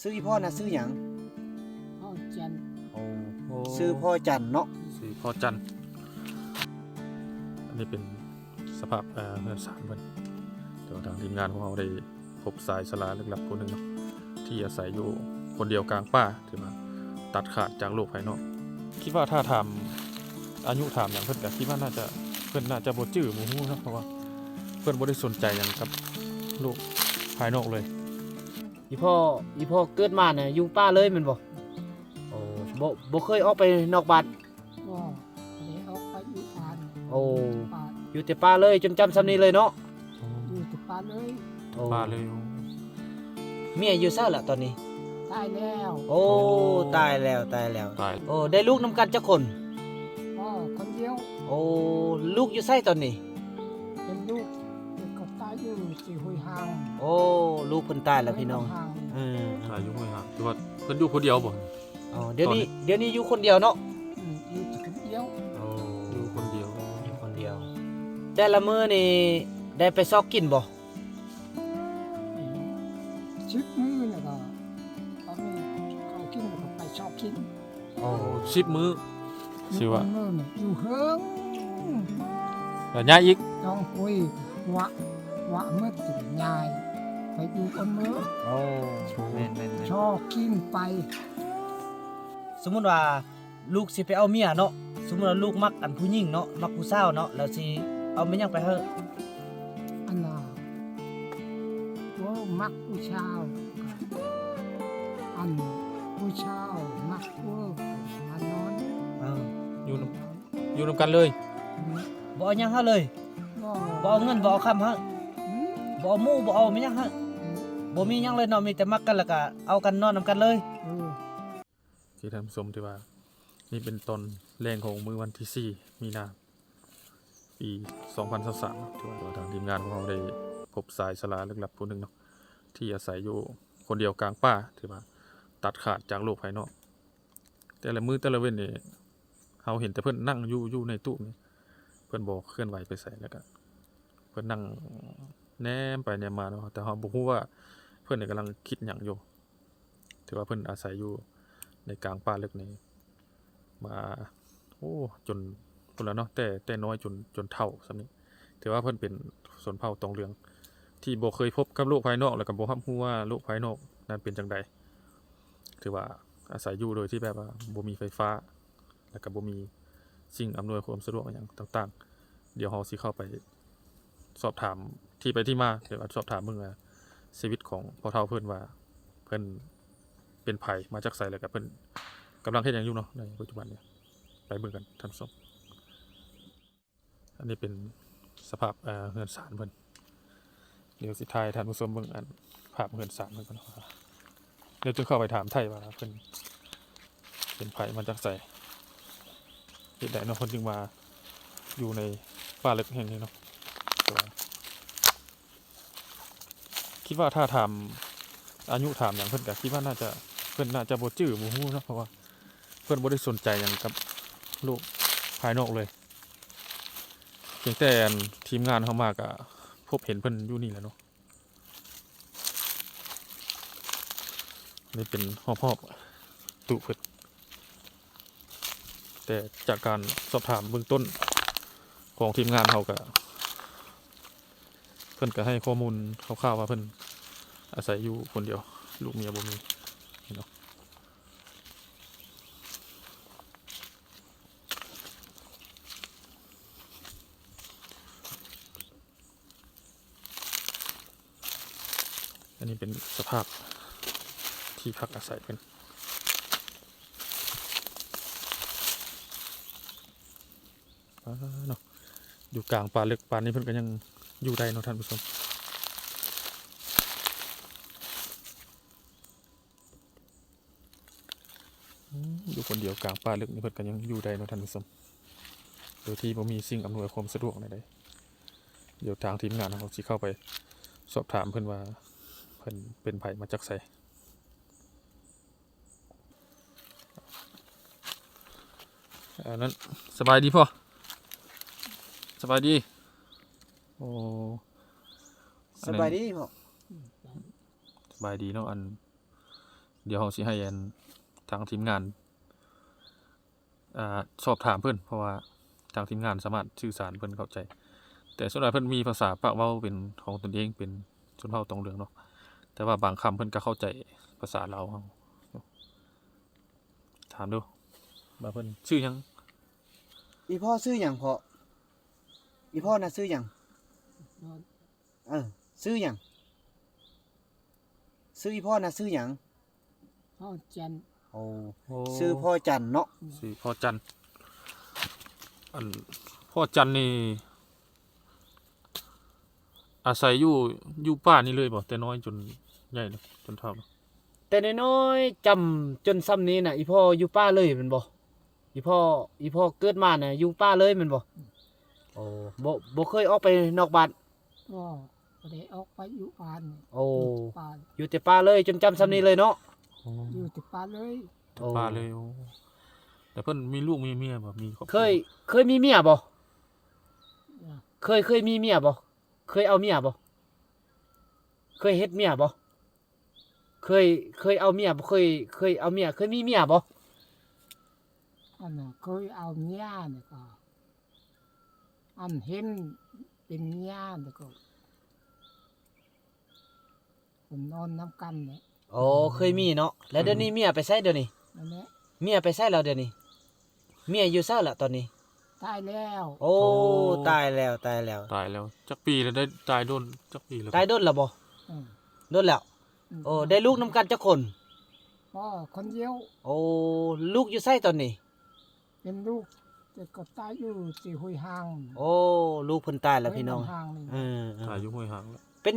ซื้ออีพ่อน่ะซื้อหยังพ่อจันทร์โอ้ซื้อพ่อจันเนาะซื้อพ่อจันทร์อันนี้เป็นสภาพเอ่อเรือนสารเพิ่นเดี๋ยวทางทีมงานของเราได้พบสายสลาลึกลับคนหนึ่งเนาะที่อาศัยอยู่คนเดียวกลางป่าที่มาตัดขาดจากโลกภายนอก คิดว่าถ้าถามอายุถามอย่างเพิ่นก็คิดว่าน่าจะเพิ่นน่าจะบ่จื้อหมู่ฮู้เนาะเพราะว่าเพิ่นบ่ได้สนใจหยังกับโลกภายนอกเลย อีพ่ออีพ่อเกิดมาน่ะอยู่ป่าเลยแม่นบ่โอ้บ่บ่เคยออกไปนอกบ้านก็เลยออกไปอยู่ป่านโอ้ป่าอยู่แต่ป่าเลยจนจำซำนี้เลยเนาะอยู่ที่ป่าเลยโอ้ป่าเลยเมียอยู่เศร้าล่ะตอนนี้ ตายแล้วโอ้ตายแล้วตายแล้ว ตายโอ้ได้ลูกนํกันจักคน พ่อคนเดียวโอ้ลูกอยู่ไสตอนนี้ เป็นลูกเด็กก็ตายอยู่ที่ห้วยหางโอ้ลูกเพิ่นตายแล้วพี่น้องห้วยหางเออตายอยู่ห้วยหางคือว่าเพิ่นอยู่คนเดียวบ่อ๋อเดี๋ยวนี้ตอนนี้เดี๋ยวนี้อยู่คนเดียวเนาะอืมอยู่ที่คนเดียวอยู่คนเดียวอยู่คนเดียว แต่ละมื้อนี่ได้ไปซอกกินบ่ชิดมือแล้วก็ตอนนี้เขากินแล้วก็ไปชอบกินโอ้สิบมื้อสิวะมือนี่อยู่เฮิงแล้วย้ายอีกต้องคุยวะวะเมื่อถึงยาย ไปอยู่คนมือโอ้แม่นแม่นแม่นชอบกินไปสมมุติว่าลูกสิไปเอาเมียเนาะสมมุติว่าลูกมักอันผู้หญิงเนาะมักผู้สาวเนาะแล้วสิเอาแม่นหยังไปเฮอะอันน่ะโอ้มักผู้ชาวอันผู้ชาวมักเวอร์มานอนเอออยู่นำอยู่นำกันเลยบ่เอาหยังเฮาเลยก็บ่เอาเงินบ่เอาคำเฮะอืมบ่เอาหมู่บ่เอาแม่นหยังเฮะ บ่มีหยังเลยเนาะมีแต่มักกันแล้วก็เอากันนอนนํกันเลยเออที่ท่านผู้ชมที่ว่า นี่เป็นตอนแรงของมือวันที่ 4 มีนา ปี 2023ที่ว่าทางทีมงานของเราได้พบสายสลาลึกลับผู้หนึ่งเนาะที่อาศัยอยู่คนเดียวกลางป่าที่ว่าตัดขาดจากโลกภายนอก แต่ละมือแต่ละเว้นนี่เราเห็นแต่เพิ่นนั่งอยู่อยู่ในตู้นี่เพิ่นบ่เคลื่อนไหวไปใส่แล้วก็เพิ่นนั่ง แนมไปแนมมาเนาะแต่เราบ่ฮู้ว่าเพิ่นนี่กำลังคิดหยังอยู่ถือว่าเพิ่อนอาศัยอยู่ในกลางป่าเลึกนี้ มาโอ้จนพุ่นแล้วเนาะแต่แต่น้อยจนจนเท่าสำนี้ถือว่าเพิ่อนเป็นสนเผ่าตองเรือง ที่บ่เคยพบกับโลกภายนอก แล้วก็บ่รับรู้ว่าโลกภายนอกนั้นเป็นจังใดถือว่าอาศัยอยู่โดยที่แบบว่าบ่มีไฟฟ้า แล้วก็บ่มีสิ่งอำนวยความสะดวกอย่างต่าง ๆ เดี๋ยวเราสิเข้าไปสอบถาม ที่ไปที่มาเดี๋ยวสอบถามเบิ่งว่าชีวิตของพ่อเฒ่าเพิ่นว่า เพิ่นเป็นไผ่มาจากไสแล้วกับเพิ่นกำลังเฮ็ดหยังอยู่เนาะในปัจจุบันเนี่ยไปเบิ่งกันท่านผู้ชมอันนี้เป็นสภาพเอ่อเฮือนศาลเพิ่นเดี๋ยวสิทายท่านผู้ชมเบิ่งอันภาพเฮือนศาลเพิ่นก่อนเนาะเดี๋ยวจะเข้าไปถามไทยว่าเพิ่นเป็นไผ่มาจากไสเฮ็ดได้เนาะเพิ่นจึงมาอยู่ในป่าเลึกแห่งนี้เนาะ คิดว่าถ้าถามอายุถามอย่างเพิ่อนก็คิดว่าน่าจะเพิ่อนน่าจะบ่จื้อบ่ฮู้นะเพราะว่าเพิ่นบ่ได้สนใจหยังกับโลกภายนอกเลยเพียงแต่ทีมงานเขามาก็พบเห็นเพิ่อนอยู่นี่แหละเนาะนี่เป็นหอบๆตุเพิ่นแต่จากการสอบถามเบื้องต้นของทีมงานเขาก็ เพิ่นก็ให้ข้อมูลคร่าวๆว่าเพิ่นอาศัยอยู่คนเดียว ลูกเมียบ่มีเนาะอันนี้เป็นสภาพที่พักอาศัยเป็นอ่าเนาะอยู่กลางป่าลึกป่านนี้เพิ่นก็ยัง อยู่ได้เนาะท่านผู้ชมอยู่คนเดียวกลางป่าลึกนี่เพิ่นก็ยังอยู่ได้เนาะท่านผู้ชมโดยที่บ่มีสิ่งอำนวยความสะดวกใดๆเดี๋ยวทางทีมงานเราสิเข้าไปสอบถามเพิ่นว่าเพิ่นเป็นไผมาจากไสอันนั้นสบายดีพ่อสบายดี โอ้สบายดีพ่อสบายดีเนาะอัน เดี๋ยวเราสิให้อันทางทีมงานอ่าสอบถามเพิ่นเพราะว่าทางทีมงานสามารถสื่อสารเพิ่นเข้าใจ แต่ส่วนใหญ่เพิ่นมีภาษาปากเว้าเป็นของตนเองเป็นชนเผ่าตรงเรืองเนาะแต่ว่าบางคำเพิ่นก็เข้าใจภาษาเราวเฮาถามดูว่าเพิ่นชื่อหยังอีพ่อซื้อหยังพ่ออีพ่อน่ะซื้อหยังนอน เออซื้อหยังซื้ออีพ่อน่ะซื้อหยังพ่อจันทร์โอ้โอ้ซื้อพ่อจันเนาะชื่อพ่อจันทร์อันพ่อจันทร์นี่อาศัยอยู่อยู่ป่านี่เลยบ่แต่น้อยจนใหญ่เลยจนเฒ่าเนาะแต่น้อยๆจำจนซ้ำนี้น่ะอีพ่ออยู่ป้าเลยแมันบ่อีพ่ออีพ่อเกิดมาน่ะอยู่ป้าเลยแมันบ่โอ้บ่บ่เคยออกไปนอกบ้าน ก็บ่ได้ออกไปอยู่บ้านนี่โอ้อยู่ป่าอยู่แต่ป้าเลยจนจำซ้ำนี้เลยเนาะ อยู่ที่ป่าเลยแต่ป่าเลยโอ้แต่เพิ่นมีลูกมีเมียบ่มีครอบรัวเคยเคยมีเมียบ่นะเคยเคยมีเมียบ่เคยเอาเมียบ่เคยเฮ็ดเมียบ่เคยเคยเอาเมียบ่เคยเคยเอาเมียเคยมีเมียบ่อันน่ะเคยเอาเมียนี่ก็อันเห็น เป็นเมียนี่ก็ผมนอนน้ำกันเนี่ยโอ้เคยมีเนาะแล้วเดี๋ยวนี้เมียไปไสเดี๋ยวนี้นั่นแหละเมียไปไสแล้วเดี๋ยวนี้เมียอยู่ไสล่ะตอนนี้ ตายแล้วโอ้ตายแล้วตายแล้วตายแล้วจักปีแล้วได้ตายโดนจักปีแล้วตายโดนแล้วบ่อืมโดนแล้วโอ้ได้ลูกนํกันจักคน พ่อคนเดียว โอ้ลูกอยู่ไสตอนนี้ เป็นลูก แต่ก็ตายอยู่ที่ห้วยหางโอ้ลูกเพิ่นตายแล้วพี่น้องห้วยหางนี่เออเอตายออยู่ห้วยหางแล้วเป็น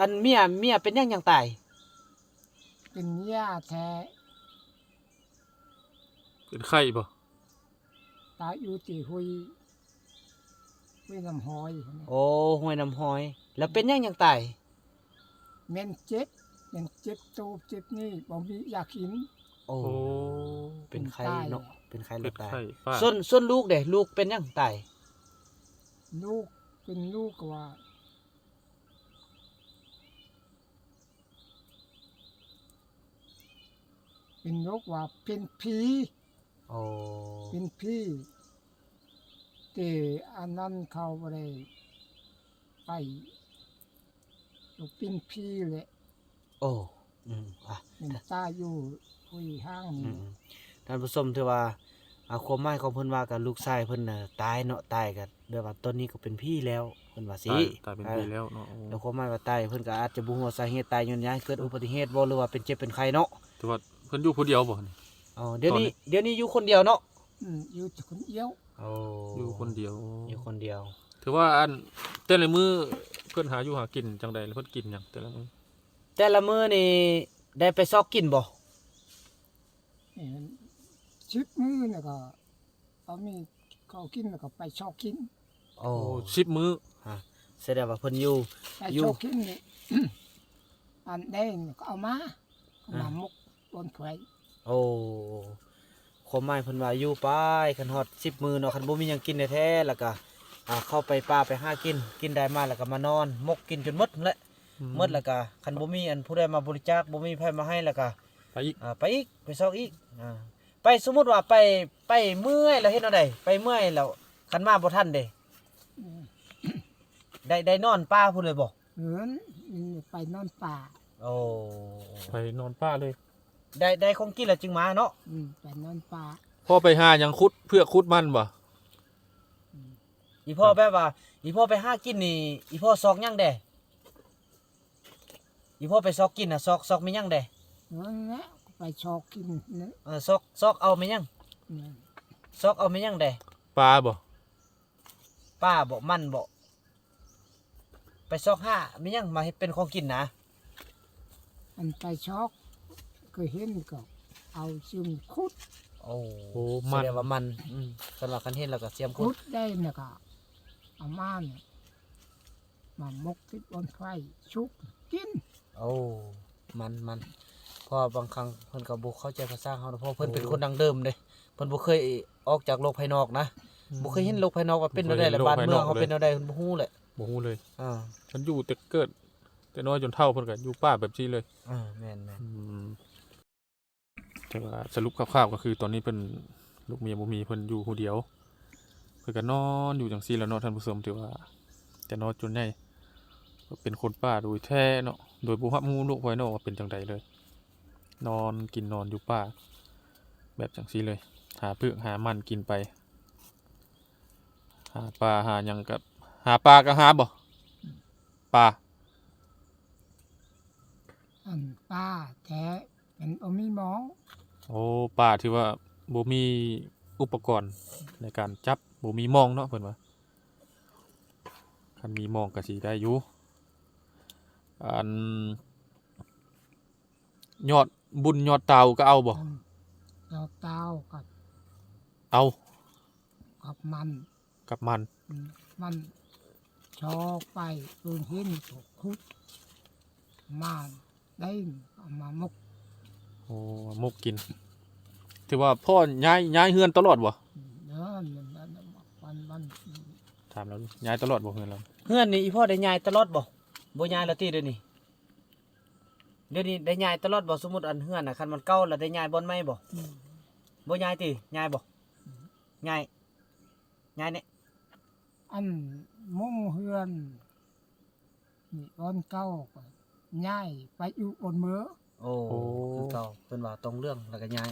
อันเมียเมียเป็นหยังยังตายเป็นเมียแท้เป็นไข้บ่ตายอยู่ที่ห้วยห้วยน้ำหอยนี่โอ้ห้วยน้ำห้อย แล้วเป็นหยังยังตายแม่นเจ็บแม่นเจ็บตูบเจ็บนี่บ่มีอยากกินโอ้โอ้เป็นไข้ตายเนาะ เป็นไข้เป็แล้นวตายไข้ป้าส่วนส่วนลูกเด้ลูกเป็นหยังตายลูกเป็นลูกก็ว่าเป็นลูกว่าเป็นผีโอ้เป็นผีแต่อันนั้นเขาบ่ได้ไปลูกเป็นผีแหละโอ้อืมอะมันตายอยู่ห้วยห้างอืนี่ม ท่านผู้ชมถือว่าอ่าความหมายของเพิ่นว่ากับลูกชายเพิ่นน่ะตายเนาะตายกันเดี๋ยวว่าตอนนี้ก็เป็นพี่แล้วเพิ่นว่าสิตายตายเป็นปีแล้วเนาะโอ้แล้วความหมายว่าตายเพิ่นก็อาจจะบ่ฮู้ว่าสาเหตุตายย้อนหยังเกิดอุบัติเหตุบ่หรือว่าเป็นเจ็บเป็นไข้เนาะแต่ว่าเพิ่นอยู่ผู้เดียวบ่นี่อ๋อเดี๋ยวนี้ตอนนี้เดี๋ยวนี้อยู่คนเดียวเนาะอืมอยู่ที่คนเดียวโอ้อยู่คนเดียวอยู่คนเดียว ถือว่าอันแต่ละมื้อเพิ่นหาอยู่หากินจังใดแล้วเพิ่นกินหยังแต่ละมื้อแต่ละมื้อนี่ได้ไปซอกกินบ่เห็น ชิดมือเนี่ยก็เอามีเขากินแล้วก็ไปชอบกินโอ้โอ้10มื้อฮะแสดงว่าเพิ่นอยู่ ไปอยู่ ชอบกินนี่ อันได้นี่ก็เอามาเอามาอ่ามุกบนถ้วยโอ้ความหมายเพิ่นว่าอยู่ไปคันฮอด10มื้อเนาะคันบ่มีหยังกินแท้ๆแล้วก็อ่าเข้าไปป่าไปหากิน กินได้มาแล้วก็มานอนมกกินจนหมดนั่นแหละหมดแล้วก็คันบ่มีอันผู้ใดมาบริจาคบ่มีไผมาให้แล้วก็ไปอีก อ่าไปอีกไปซอกอีกอ่า ไปสมมุติว่าไปไปเมื่อยแล้วเฮ็ดเอาได้ไปเมื่อยแล้วคันมาบ่ทันเด้อืมได้ได้นอนป่าพุ่นเลยบ่เหินมันไปนอนป่าโอ้ไปนอนป่าเลย ได้ได้ของกินแล้วจึงมาเนาะอืมไปนอนป่าพ่อไปหาหยังคุดเพื่อคุดมันบ่อีพ่อแบบว่า อีพ่อไปหากินนี่อีพ่อซอกหยังเด้อีพ่อไปซอกกินน่ะซอกซอกมีหยังเด้นั่นแหละ ไปชอบกินนั่นเออซอกซอกเอามีหยังนั่นซอกเอามีหยังเด้ปลาบ่ป้าบ่มันบ่ไปซอกห้ามีหยังมาเฮ็ดเป็นของกินนะอันไปชอบก็เห็นก็เอาซึมคุดโอ้โอ้แสมันดงว่ามันอืมสำหรับคันเห็นแล้วก็เสียมคุคุดดได้นะก็เอามาเนี่ยมามกติดบนไฟชุบกินโอ้มันมันเพราะบางครั้งเพิ่นก็บ่เข้าใจภาษาเฮานะเพราะเพิ่นเป็นคนดังเดิมเด้เพิ่นบ่เคยออกจากโลกภายนอกนะบ่เคยเห็นโลกภายนอกว่าเป็นแนวใดและบ้านเมืองเขาเป็นแนวใดเพิ่นบ่ฮู้แหละบ่ฮู้เลยอ่ามันอยู่แต่เกิด แต่น้อยจนเฒ่าเพิ่นก็อยู่ป่าแบบนี้เลยอ่าแม่นๆอืมแต่ว่าสรุปคร่าวๆก็คือตอนนี้เพิ่นลูกเมียบ่มีเพิ่นอยู่ผู้เดียว เพิ่นก็นอนอยู่จังซี่แหล้วเนาะท่านผู้ชมถือว่า แต่นอนจนใหญ่ก็เป็นคนป่าโดยแท้เนาะโดยบ่รับรู้โลกภายนอกว่าเป็นจังใดเลย นอนกินนอนอยู่ป่า แบบจังซี่เลย หาเพือกหามันกินไป หาปลาหาหยังกับ หาปลาก็หาบ่ปลาอันป้าแท้เป็นอมีหมอง โอ้ปลาที่ว่าบ่มีอุปกรณ์ในการจับบ่มีหมองเนาะเพิ่นว่าคันมีหมองก็สิได้อยู่อันยอด บุญยอดเตาก็เอาบ่อันเราเต้ากับเอากับมันกับมันอืมมันชอไปปืนหินถูกคุดมาได้เอามามกโอ้มกกินถือว่าพ่อย้ายย้ายเฮือนตลอดบ่เนื้อมันมันมันมันถามแล้วย้ายตลอดบ่เฮือนเราเฮือนนี่อีพ่อได้ย้ายตลอดบ่บ่ย้ายแล้วติเดี๋ยวนี้ เดี๋ยวนี้ได้ย้ายตลอดบ่สมมุติอันเฮือนน่ะคันมันเก่าแล้วได้ย้ายบ่อนใหม่บ่อืมบ่ย้ายติย้ายบ่ย้ายย้ายเนี่ยอันมุงเฮือนนี่ตอนเก้าก็ย้ายไปอยู่บนเมือโอ้ คือเก่าเพิ่นว่าตรงเรื่องแล้วก็ย้าย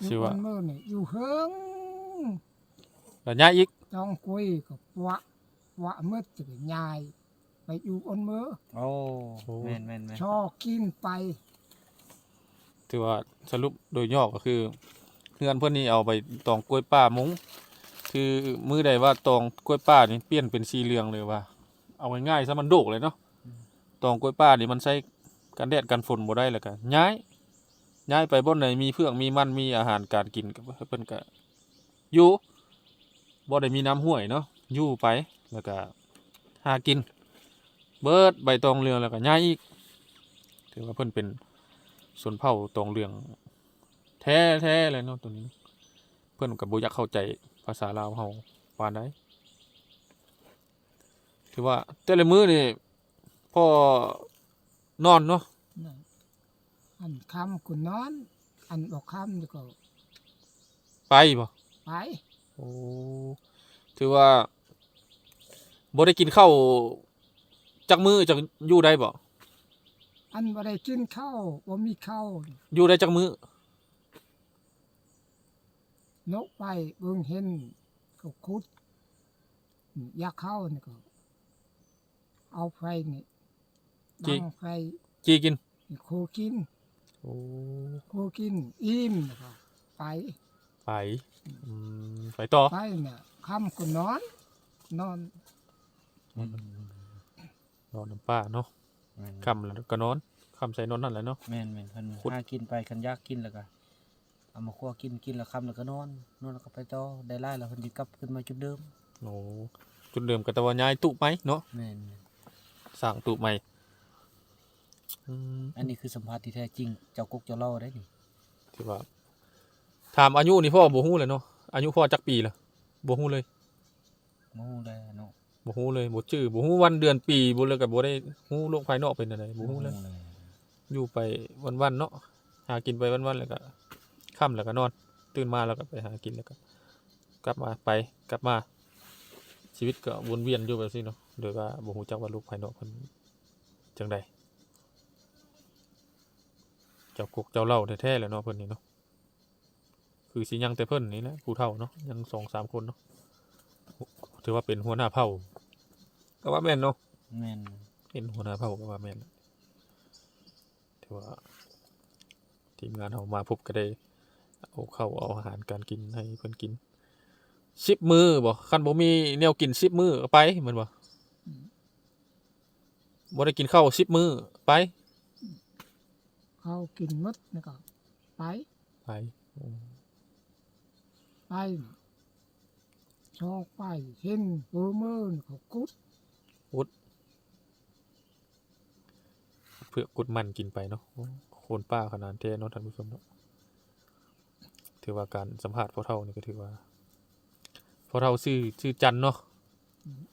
อยู่ชื่อบว่า นเมือนี่อยู่เฮิงแล้วย้ายอีก ต้องคุยกับวะวะมืดจะไปย้าย ไปอยู่บนเมือโอ้แม่นแม่นแม่นชอกินไป ถือว่าสรุปโดยย่อก็คือเฮือนเพิ่นนี่เอาไปตองกล้วยป้ามุงคือมือใดว่าตองกล้วยป้านี่เปลี่ยนเป็นสีเหลืองเลยว่า เอาง่ายๆซะมันโดกเลยเนาะตองกล้วยป้านี่มันใช้กันแดดกันฝนบ่ได้แล้วก็ย้ายย้ายไปบ่อนไหนมีเพือกมีมันมีอาหารการกินก็เพิ่นก็อยู่บ่ได้มีน้ำห้วยเนาะอยู่ไปแล้วก็หากิน เบิดใบตองเหลืองแล้วก็ย้ายอีก ถือว่าเพิ่นเป็นสนเผ่าตองเหลือง แท้แท้เลยเนาะตัวนี้ เพื่อนกับบุอยากเข้าใจภาษาลาวเฮาปานใดถือว่า แต่ละมื้อนี่พ่อนอนเนาะนั่นอันคำคุณนอน อันบอกคำนี่ก็ ไปบ่ไปโอ้ถือว่าบ่ได้กินข้าว จักมื้อจักอยู่ได้บ่อันบ่ได้กินข้าวบ่มีข้าวอยู่ได้จักมื้อนกไปเบิ่งเห็นก็คุดอยากเข้านี่ก็ เอาไฟนี่ดังไฟจีกินนี่โคกินโอ้โคกิน อิ่มแล้วก็ไป ไปอืมไปต่อไปเนี่ยค่ำก็นอน นอน นอนน้ำป้าเนาะแม่นค่ำแล้วก็นอนค่ำใส่นอนนั่นแหละเนาะแม่นแม่นเพิ่นขุดหากินไปคันอยากกินแล้วก็เอามาคั่วกินกินแล้วค่ำแล้วก็นอนนอนแล้วก็ไปต่อได้หลายแล้วเพิ่นสิกลับขึ้นมาจุดเดิมโอ้จุดเดิมก็แต่ว่าย้ายตุไหมเนาะแม่นแม่นสร้างตุใหม่อืมอันนี้คือสัมภาษณ์ที่แท้จริงเจ้ากกเจ้าเล่าได้นี่ที่ว่าถามอายุนี่พ่อบ่ฮู้เลยเนาะอายุพ่อจักปีละบ่ฮู้เลยบ่ฮู้ได้เนาะ บ่ฮู้เลยบ่ชื่อบ่ฮู้วันเดือนปีบ่เลยก็บ่ได้ฮู้โลกภายนอกเป็นอะไรบ่ฮู้เลยอยู่ไปวันๆเนาะหากินไปวันๆแล้วก็ค่ำแล้วก็นอน ตื่นมาแล้วก็ไปหากินแล้วก็ กลับมาไปกลับมา ชีวิตก็วนเวียนอยู่แบบนี้เนาะโดยว่าบ่ฮู้จักว่าโลกภายนอกเพิ่นจังใดเจ้ากกเจ้าเล่าแท้ๆแหล้วเนาะเพิ่นนี่เนาะคือสิยังแต่เพิ่นนี่นะผู้เฒ่าเนาะยังสองสามคนเนาะ ถือว่าเป็นหัวหน้าเผ่าก็ว่าแม่นเนาะแม่นเป็นหัวหน้าเผ่าก็ว่าแม่นถือว่า ทีมงานเรามาพบก็ได้เอาเข้าวเอาอาหารการกินให้เพิ่นกินสิบมือบ่คันบ่มีแนวกินสิบมือก็ไปแมันบ่บ่ได้กินข้าวสิบมือไปเขากินหมดนี่ก็ไปไปอืมไป ชอกไปเห็นเบอร์เมินเขาคุดเพื่อกุดมันกินไปเนาะโคนป้าขนาดแท้เนาะท่านผู้ชมเนาะถือว่าการสัมภาษณ์พ่อเฒ่านี่ก็ถือว่าพ่อเฒ่าชื่อชื่อจันเนาะ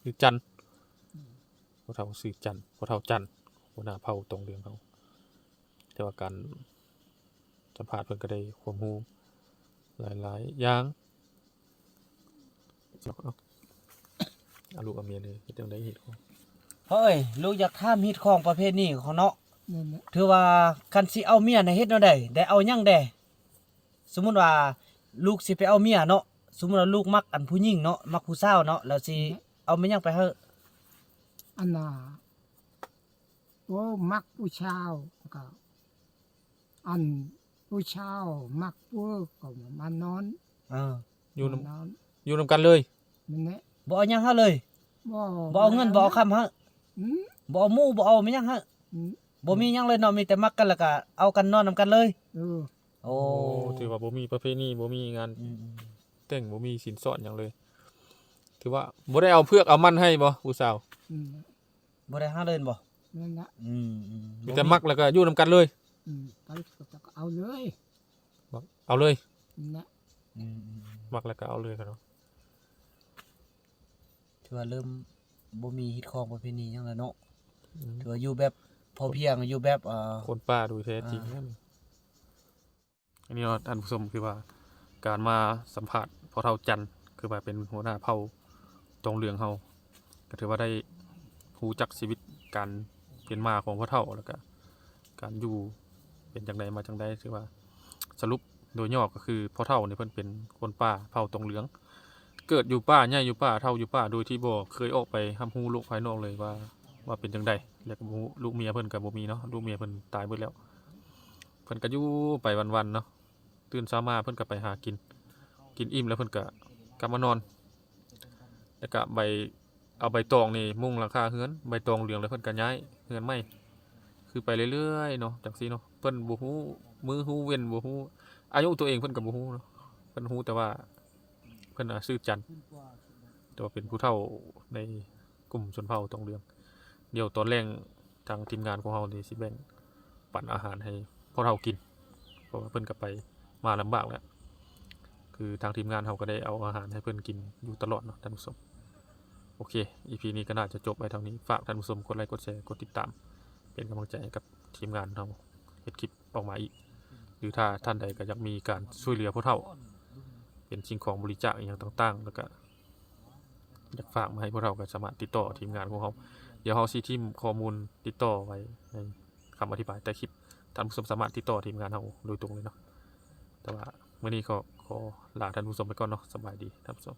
ชื่อจันพ่อเฒ่าชื่อจันพ่อเฒ่าจันหัวหน้าเผ่าตรงเรืองเขาแต่ว่าการสัมภาษณ์เพิ่นก็ได้ความรู้หลายๆอย่าง เอาเอาเอาลูกเอาเมียเลยเฮ็ดจังได๋เฮ็ดของเฮ้ยลูกอยากถามฮิตของประเภทนี้ของเนาะนั่นแหละถือว่าคันสิเอาเมียในะเฮ็ดแนวใดได้เอาหยังแดสมมุติว่าลูกสิไปเอาเมียเนาะสมมุติว่าลูกมักอันผู้หญิงเนาะมักผู้สาวเนาะแล้วสิเอาแม่นหยังไปเฮอะอันน่ะโอ้มักผู้ชาวก็อันผู้ชาวมักพวกก็มานอนเอออยู่นํมานอนอยู่นํกันเลย นั่นแหละบ่เอาหยังเฮาเลยบ่บ่เอาเงินบ่เอาคำเฮะอืมบ่เอาหมู่บ่เอาแม่นหยังเฮะอืมบ่มีหยังเลยเนาะมีแต่มักกันแล้วก็เอากันนอนนํกันเลย เออโอ้ถือว่าบ่มีประเพณีบ่มีงานอืมแต่งบ่มีสินสอดหยังเลย ถือว่าบ่ได้เอาเพือกเอามันให้บ่ผู้สาวอืมๆบ่ได้หาเลยบ่นั่นแหละอืมอืมมีแต่มักแล้วก็อยู่นํกันเลย อืมไปก็เอาเลยเอาเลยนั่นแหละอืมอืมมักแล้วก็เอาเลยกันเนาะ ถือว่าเริ่มบ่มีฮิตของประเพณีหยังแล้วเนาะอืมถือว่าอยู่แบบพอเพียงอยู่แบบเอ่อ คนป้าโดยแท้จริงอ่านั่นอันนี้เนาะท่านผู้ชมคือว่าการมาสัมภาษณ์พอเท่าจันทร์คือว่าเป็นหัวหน้าเผ่าตรงเรืองเฮาก็ถือว่าได้รู้จักชีวิตการเป็นมาของพ่อเท่าแล้วก็การอยู่เป็นจังใดมาจังใดถือว่าสรุปโดยย่อก็คือพ่อเท่าเนี่ยเพิ่นเป็นคนป่าเผ่าตรงเหลือง เกิดอยู่ป่าใหญ่อยู่ป่าเท่าอยู่ป่าโดยที่บ่เคยออกไปหำฮู้โลกภายนอกเลยว่า ว่าเป็นจังใดแล้วก็บ่รู้ลูกเมียเพิ่นก็บ่มีเนาะลูกเมียเพิ่นตายเบิดแล้วเพิ่นก็อยู่ไปวันๆเนาะตื่นเช้ามาเพิ่นก็ไปหากิน กินอิ่มแล้วเพิ่นก็กลับมานอน แล้วก็ใบเอาใบตองนี่มุ่งหลังคาเฮือนใบตองเหลืองแล้วเพิ่นก็ย้ายเฮือนใหม่คือไปเรื่อยๆเนาะจังซี่เนาะเพิ่นบ่ฮู้มือฮู้เว้นบ่ฮู้อายุตัวเองเพิ่นก็บ่ฮู้เนาะเพิ่นฮู้แต่ว่า เพิ่นน่ะชื่อจันทร์แต่ว่าเป็นผู้เฒ่าในกลุ่มชนเผ่าตองเหลือง เดี๋ยวตอนแรกทางทีมงานของเรานี่สิแบ่งปั่นอาหารให้พวกเรากินเพราะว่าเพิ่นก็ไปมาลำบากแล้วคือทางทีมงานเราก็ได้เอาอาหารให้เพิ่อนกินอยู่ตลอดเนาะท่านผู้ชมโอเค EP นี้ก็น่าจะจบไปเท่านี้ ฝากท่านผู้ชมกดไลค์กดแชร์กดติดตาม เป็นกำลังใจให้กับทีมงานเราเฮ็ดคลิปออกมาอีก หรือถ้าท่านใดก็อยากมีการช่วยเหลือพวกเรา เป็นสิ่งของบริจาคอย่างต่างๆ แล้วก็อยากฝากมาให้พวกเราก็สามารถติดต่อทีมงานของเขาเดี๋ยวเขาซีทีมข้อมูลติดต่อไว้ในคำอธิบายแต่คลิปท่านผู้ชมสามารถติดต่อทีมงานเขาโดยตรงเลยเนาะแต่ว่าเมื่อนี้ก็ขอลาท่านผู้ชมไปก่อนเนาะสบายดีท่านผู้ชม